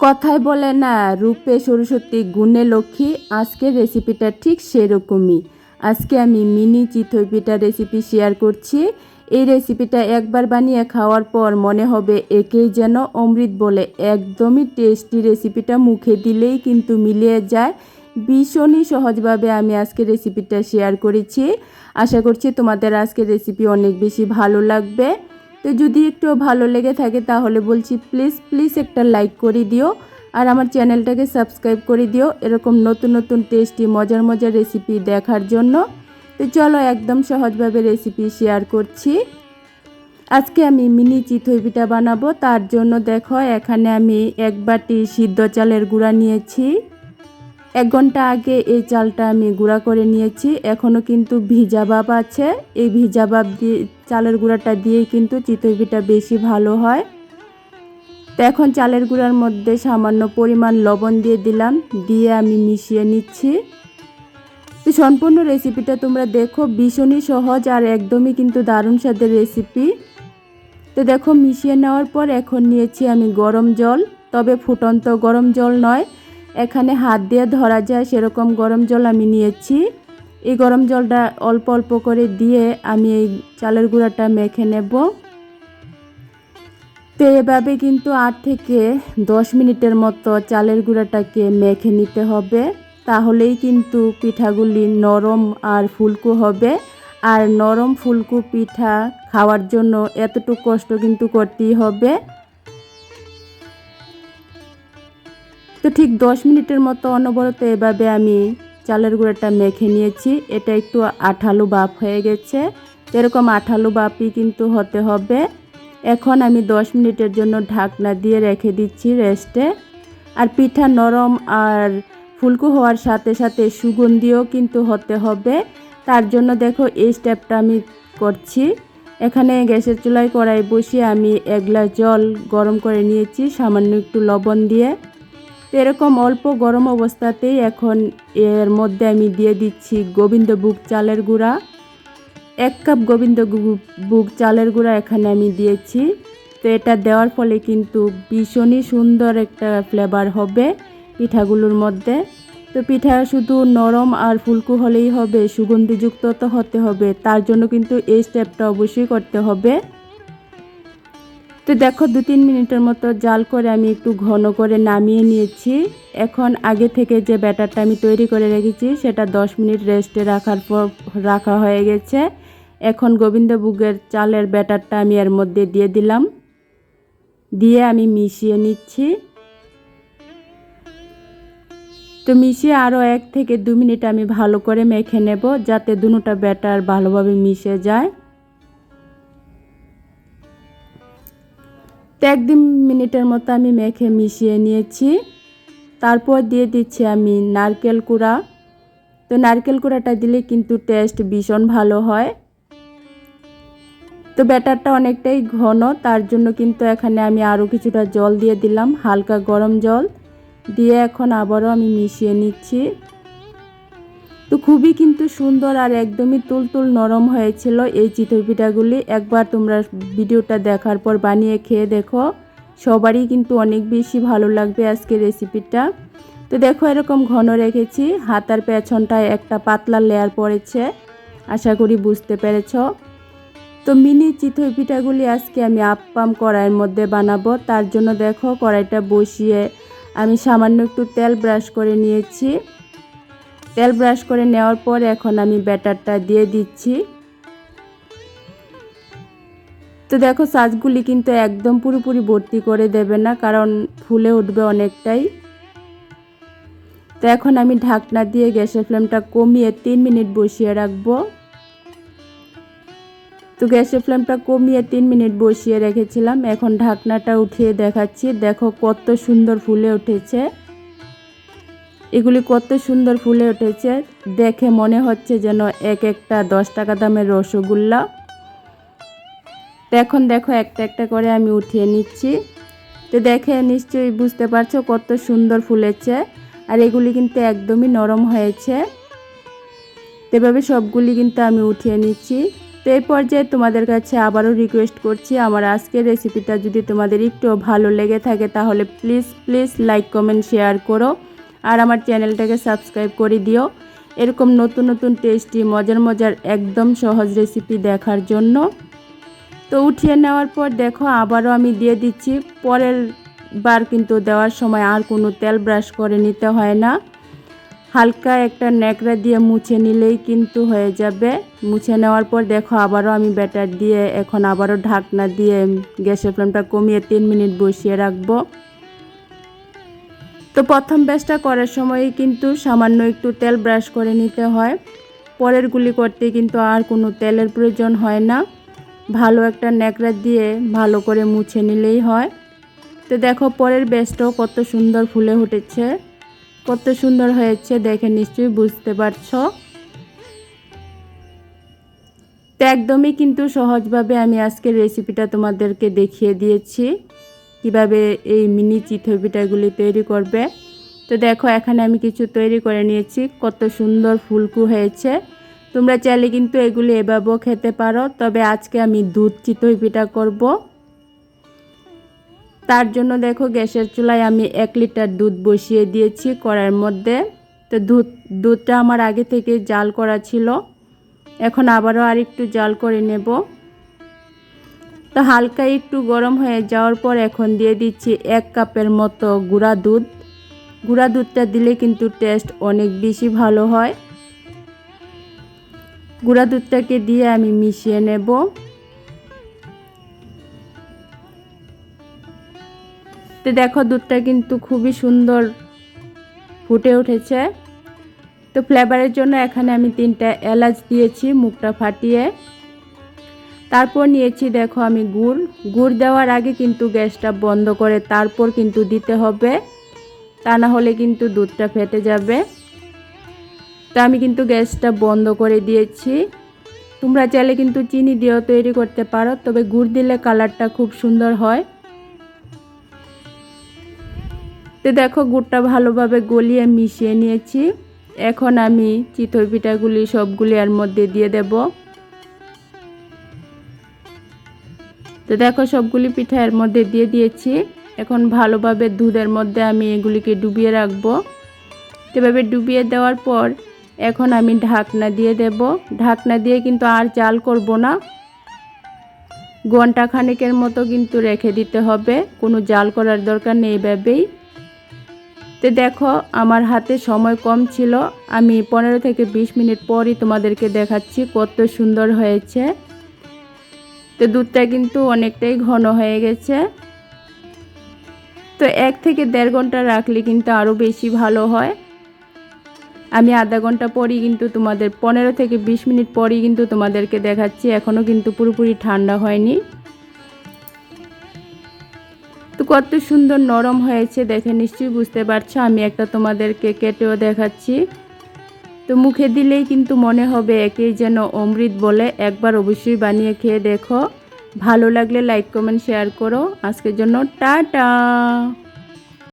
কথায় বলে না, রূপে সরস্বতী গুণে লক্ষ্মী, আজকের রেসিপিটা ঠিক সেরকমই। আজকে আমি মিনি চিতই পিঠা রেসিপি শেয়ার করছি। এই রেসিপিটা একবার বানিয়ে খাওয়ার পর মনে হবে একেই যেন অমৃত বলে। একদমই টেস্টি রেসিপিটা মুখে দিলেই কিন্তু মিলিয়ে যায়। ভীষণই সহজভাবে আমি আজকে রেসিপিটা শেয়ার করেছি। আশা করছি তোমাদের আজকের রেসিপি অনেক বেশি ভালো লাগবে। তো যদি একটু ভালো লেগে থাকে তাহলে বলছি প্লিজ প্লিজ একটা লাইক করে দিও। আর আমার চ্যানেলটাকে সাবস্ক্রাইব করে দিও এরকম নতুন নতুন টেস্টি মজার মজার রেসিপি দেখার জন্য। তো চলো একদম সহজভাবে রেসিপি শেয়ার করছি। আজকে আমি মিনি চিতই পিঠা বানাবো, তার জন্য দেখো এখানে আমি এক বাটি সিদ্ধ চালের গুঁড়া নিয়েছি। এক ঘণ্টা আগে এই চালটা আমি গুঁড়া করে নিয়েছি এখনও কিন্তু ভিজা ভাব আছে। এই ভিজা ভাব দিয়ে চালের গুঁড়াটা দিয়েই কিন্তু চিতই বেশি ভালো হয়। তো এখন চালের গুঁড়ার মধ্যে সামান্য পরিমাণ লবণ দিয়ে দিলাম, দিয়ে আমি মিশিয়ে নিচ্ছি। তো সম্পূর্ণ রেসিপিটা তোমরা দেখো, ভীষণই সহজ আর একদমই কিন্তু দারুণ স্বাদের রেসিপি। তো দেখো, মিশিয়ে নেওয়ার পর এখন নিয়েছি আমি গরম জল, তবে ফুটন্ত গরম জল নয়, এখানে হাত দিয়ে ধরা যায়, সেরকম গরম জল আমি নিয়েছি। এই গরম জলটা অল্প অল্প করে দিয়ে আমি এই চালের গুঁড়াটা মেখে নেব। তো এভাবে কিন্তু আট থেকে দশ মিনিটের মতো চালের গুঁড়াটাকে মেখে নিতে হবে। তাহলেই কিন্তু পিঠাগুলি নরম আর ফুলকো হবে। আর নরম ফুলকো পিঠা খাওয়ার জন্য এতটুকু কষ্ট কিন্তু করতেই হবে। তো ঠিক দশ মিনিটের মতো অনবরত এভাবে আমি চালের গুঁড়োটা মেখে নিয়েছি। এটা একটু আঠালো বাপ হয়ে গেছে। এরকম আঠালো বাপই কিন্তু হতে হবে। এখন আমি দশ মিনিটের জন্য ঢাকনা দিয়ে রেখে দিচ্ছি রেস্টে। আর পিঠা নরম আর ফুলকু হওয়ার সাথে সাথে সুগন্ধিও কিন্তু হতে হবে। তার জন্য দেখো এই স্টেপটা আমি করছি। এখানে গ্যাসের চুলায় কড়াই বসিয়ে আমি এক গ্লাস জল গরম করে নিয়েছি, সামান্য একটু লবণ দিয়ে। এরকম অল্প গরম অবস্থাতেই এখন এর মধ্যে আমি দিয়ে দিচ্ছি গোবিন্দভোগ চালের গুঁড়া। এক কাপ গোবিন্দ বুক চালের গুঁড়া এখানে আমি দিয়েছি। তো এটা দেওয়ার ফলে কিন্তু ভীষণই সুন্দর একটা ফ্লেভার হবে পিঠাগুলোর মধ্যে। তো পিঠা শুধু নরম আর ফুলকু হলেই হবে, সুগন্ধিযুক্ত তো হতে হবে। তার জন্য কিন্তু এই স্টেপটা অবশ্যই করতে হবে। তো দেখো দু তিন মিনিটের মতো জাল করে আমি একটু ঘন করে নামিয়ে নিয়েছি। এখন আগে থেকে যে ব্যাটারটা আমি তৈরি করে রেখেছি, সেটা দশ মিনিট রেস্টে রাখার পর রাখা হয়ে গেছে। এখন গোবিন্দভোগের চালের ব্যাটারটা আমি এর মধ্যে দিয়ে দিলাম। দিয়ে আমি মিশিয়ে নিচ্ছি। তো মিশিয়ে আরও এক থেকে দু মিনিট আমি ভালো করে মেখে নেব, যাতে দুটা ব্যাটার ভালোভাবে মিশে যায়। এক দিন মিনিটের মতো আমি মেখে মিশিয়ে নিয়েছি। তারপর দিয়ে দিচ্ছি আমি নারকেল কুড়া। তো নারকেল কুড়াটা দিলে কিন্তু টেস্ট ভীষণ ভালো হয়। তো ব্যাটারটা অনেকটাই ঘন, তার জন্য কিন্তু এখানে আমি আরও কিছুটা জল দিয়ে দিলাম, হালকা গরম জল। দিয়ে এখন আবারও আমি মিশিয়ে নিচ্ছি। তো খুবই কিন্তু সুন্দর আর একদমই তুলতুল নরম হয়েছিল এই চিতই পিঠাগুলি একবার তোমরা ভিডিওটা দেখার পর বানিয়ে খেয়ে দেখো। সবারই কিন্তু অনেক বেশি ভালো লাগবে আজকে রেসিপিটা। তো দেখো এরকম ঘন রেখেছি, হাতার পেছনটায় একটা পাতলা লেয়ার পড়েছে, আশা করি বুঝতে পেরেছ। তো মিনি চিতই পিঠাগুলি আজকে আমি আপ্পাম কড়াইয়ের মধ্যে বানাবো, তার জন্য দেখো কড়াইটা বসিয়ে আমি সামান্য একটু তেল ব্রাশ করে নিয়েছি। তেল ব্রাশ করে নেওয়ার পর এখন আমি ব্যাটারটা দিয়ে দিচ্ছি। তো দেখো সাজগুলি কিন্তু একদম পুরোপুরি ভর্তি করে দেবে না, কারণ ফুলে উঠবে অনেকটাই। তো এখন আমি ঢাকনা দিয়ে গ্যাসের ফ্লেমটা কমিয়ে তিন মিনিট বসিয়ে রাখব। তো গ্যাসের ফ্লেমটা কমিয়ে তিন মিনিট বসিয়ে রেখেছিলাম, এখন ঢাকনাটা উঠিয়ে দেখাচ্ছি। দেখো কত সুন্দর ফুলে উঠেছে। এগুলি কত সুন্দর ফুলে উঠেছে। দেখে মনে হচ্ছে যেন এক একটা দশ টাকা দামের রসগোল্লা। এখন দেখো একটা একটা করে আমি উঠিয়ে নিচ্ছি। তো দেখে নিশ্চয়ই বুঝতে পারছ কত সুন্দর ফুলেছে। আর এগুলি কিন্তু একদমই নরম হয়েছে। এভাবে সবগুলি কিন্তু আমি উঠিয়ে নিচ্ছি। তো এই পর্যায়ে তোমাদের কাছে আবারও রিকোয়েস্ট করছি, আমার আজকের রেসিপিটা যদি তোমাদের একটু ভালো লেগে থাকে তাহলে please please like comment share করো। আর আমার চ্যানেলটাকে সাবস্ক্রাইব করে দিও। এরকম নতুন নতুন টেস্টি, মজার মজার, একদম সহজ রেসিপি দেখার জন্য। তো উঠিয়ে নেওয়ার পর দেখো, আবারও আমি দিয়ে দিচ্ছি। পরের বার কিন্তু দেওয়ার সময় আর কোনো তেল ব্রাশ করে নিতে হয় না। হালকা একটা ন্যাকড়া দিয়ে মুছে নিলেই কিন্তু হয়ে যাবে। মুছে নেওয়ার পর দেখো, আবারও আমি ব্যাটার দিয়ে এখন আবারও ঢাকনা দিয়ে গ্যাসের ফ্লেমটা কমিয়ে তিন মিনিট বসিয়ে রাখব। তো প্রথম ব্যাচটা করার সময় কিন্তু সামান্য একটু তেল ব্রাশ করে নিতে হয়। পরের গুলি করতে কিন্তু আর কোনো তেলের প্রয়োজন হয় না। ভালো একটা ন্যাকড়া দিয়ে ভালো করে মুছে নিলেই হয়। তো দেখো পরের ব্যাচটাও কত সুন্দর ফুলে উঠেছে। কত সুন্দর হয়েছে দেখে নিশ্চয়ই বুঝতে পারছ। তো একদমই কিন্তু সহজভাবে আমি আজকের রেসিপিটা তোমাদেরকে দেখিয়ে দিয়েছি। কীভাবে এই মিনি চিতই পিঠাগুলি তৈরি করবে। তো দেখো, এখানে আমি কিছু তৈরি করে নিয়েছি। কত সুন্দর ফুলকু হয়েছে। তোমরা চাইলে কিন্তু এগুলি এভাবেও খেতে পারো। তবে আজকে আমি দুধ চিতই পিঠা করব। তার জন্য দেখো, গ্যাসের চুলায় আমি এক লিটার দুধ বসিয়ে দিয়েছি কড়াইয়ের মধ্যে। তো দুধ, দুধটা আমার আগে থেকে জাল করা ছিল। এখন আবারও আর একটু জাল করে নেব। তো হালকা একটু গরম হয়ে যাওয়ার পর এখন দিয়ে দিচ্ছি এক কাপের মতো গুঁড়া দুধ। গুঁড়া দুধটা দিলে কিন্তু টেস্ট অনেক বেশি ভালো হয়। গুঁড়া দুধটাকে দিয়ে আমি মিশিয়ে নেব। তো দেখো দুধটা কিন্তু খুবই সুন্দর ফুটে উঠেছে। তো ফ্লেভারের জন্য এখানে আমি তিনটা এলাচ দিয়েছি, মুখটা ফাটিয়ে। তারপর নিয়েছি, দেখো আমি গুড়। গুড় দেওয়ার আগে কিন্তু গ্যাসটা বন্ধ করে তারপর কিন্তু দিতে হবে। তা না হলে কিন্তু দুধটা ফেটে যাবে। তা আমি কিন্তু গ্যাসটা বন্ধ করে দিয়েছি। তোমরা চাইলে কিন্তু চিনি দিয়েও তৈরি করতে পারো, তবে গুড় দিলে কালারটা খুব সুন্দর হয়। তো দেখো গুড়টা ভালোভাবে গলিয়ে মিশিয়ে নিয়েছি। এখন আমি চিতই পিঠাগুলি সবগুলি এর মধ্যে দিয়ে দেব। তো দেখো সবগুলি পিঠা এর মধ্যে দিয়ে দিয়েছি। এখন ভালোভাবে দুধের মধ্যে আমি এগুলিকে ডুবিয়ে রাখব। এভাবে ডুবিয়ে দেওয়ার পর এখন আমি ঢাকনা দিয়ে দেব। ঢাকনা দিয়ে কিন্তু আর জাল করব না। ঘণ্টা খানেকের মতো কিন্তু রেখে দিতে হবে। কোনো জাল করার দরকার নেই এভাবেই। তো দেখো, আমার হাতে সময় কম ছিল। আমি পনেরো থেকে বিশ মিনিট পরই তোমাদেরকে দেখাচ্ছি কত সুন্দর হয়েছে। তো দুধটা কিন্তু অনেকটাই ঘন হয়ে গেছে। তো এক থেকে দেড় ঘণ্টা রাখলে কিন্তু আরও বেশি ভালো হয়। আমি আধা ঘণ্টা পরই কিন্তু তোমাদের, পনেরো থেকে বিশ মিনিট পরই কিন্তু তোমাদেরকে দেখাচ্ছি এখনও কিন্তু পুরোপুরি ঠান্ডা হয়নি। তো কত সুন্দর নরম হয়েছে, দেখে নিশ্চয়ই বুঝতে পারছ, আমি একটা তোমাদেরকে কেটেও দেখাচ্ছি। তো মুখে দিলেই কিন্তু মনে হবে একেই যেন অমৃত বলে। একবার অবশ্যই বানিয়ে খেয়ে দেখো। ভালো লাগলে লাইক কমেন্ট শেয়ার করো। আজকের জন্য টাটা!